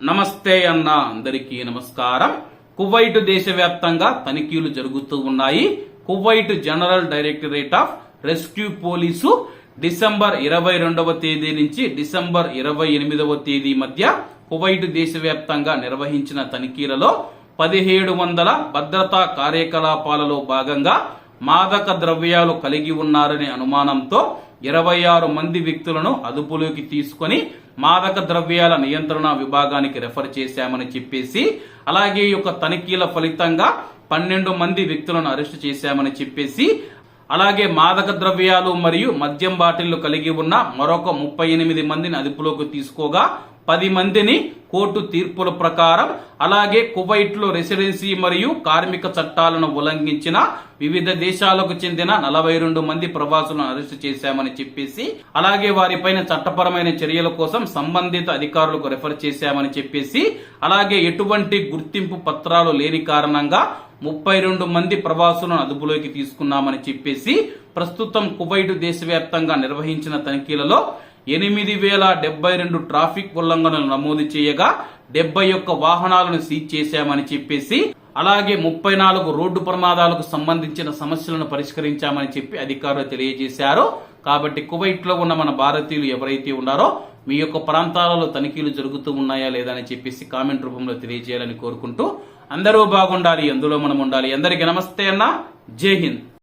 నమస్తే అన్న అందరికీ నమస్కారం. కువైట్ దేశవ్యాప్తంగా తనిఖీలు జరుగుతూ ఉన్నాయి. Kuwait general directorate of rescue police December ఇరవై రెండవ తేదీ నుంచి డిసెంబర్ ఇరవై ఎనిమిదవ తేదీ మధ్య కువైట్ దేశవ్యాప్తంగా నిర్వహించిన తనిఖీలలో పదిహేడు వందల భద్రతా కార్యకలాపాలలో భాగంగా మాదక ద్రవ్యాలు కలిగి ఉన్నారనే అనుమానంతో ఇరవై ఆరు మంది వ్యక్తులను అదుపులోకి తీసుకొని మాదక ద్రవ్యాల నియంత్రణ విభాగానికి రెఫర్ చేశామని చెప్పేసి అలాగే ఈ యొక్క తనిఖీల ఫలితంగా పన్నెండు మంది వ్యక్తులను అరెస్టు చేశామని చెప్పేసి అలాగే మాదక ద్రవ్యాలు మరియు మద్యం బాటిళ్ళు కలిగి ఉన్న మరొక ముప్పై ఎనిమిది మందిని అదుపులోకి తీసుకోగా పది మందిని కోర్టు తీర్పుల ప్రకారం అలాగే కువైట్లో రెసిడెన్సీ మరియు కార్మిక చట్టాలను ఉల్లంఘించిన వివిధ దేశాలకు చెందిన నలభై రెండు మంది ప్రవాసులను అరెస్టు చేశామని చెప్పేసి అలాగే వారిపైన చట్టపరమైన చర్యల కోసం సంబంధిత అధికారులకు రెఫర్ చేశామని చెప్పేసి అలాగే ఎటువంటి గుర్తింపు పత్రాలు లేని కారణంగా ముప్పై రెండు మంది ప్రవాసులను అదుపులోకి తీసుకున్నామని చెప్పేసి ప్రస్తుతం కువైట్ దేశవ్యాప్తంగా నిర్వహించిన తనిఖీలలో ఎనిమిది వేల డెబ్బై రెండు ట్రాఫిక్ ఉల్లంఘనలు నమోదు చేయగా డెబ్బై ఒక్క వాహనాలను సీజ్ చేశామని చెప్పేసి అలాగే ముప్పై నాలుగు రోడ్డు ప్రమాదాలకు సంబంధించిన సమస్యలను పరిష్కరించామని చెప్పి అధికారులు తెలియజేశారు. కాబట్టి కువైట్లో ఉన్న మన భారతీయులు ఎవరైతే ఉన్నారో మీ యొక్క ప్రాంతాలలో తనిఖీలు జరుగుతూ ఉన్నాయా లేదా అని చెప్పేసి కామెంట్ రూపంలో తెలియజేయాలని కోరుకుంటూ అందరూ బాగుండాలి అందులో మనం ఉండాలి. అందరికీ నమస్తే అన్న. జై హింద్.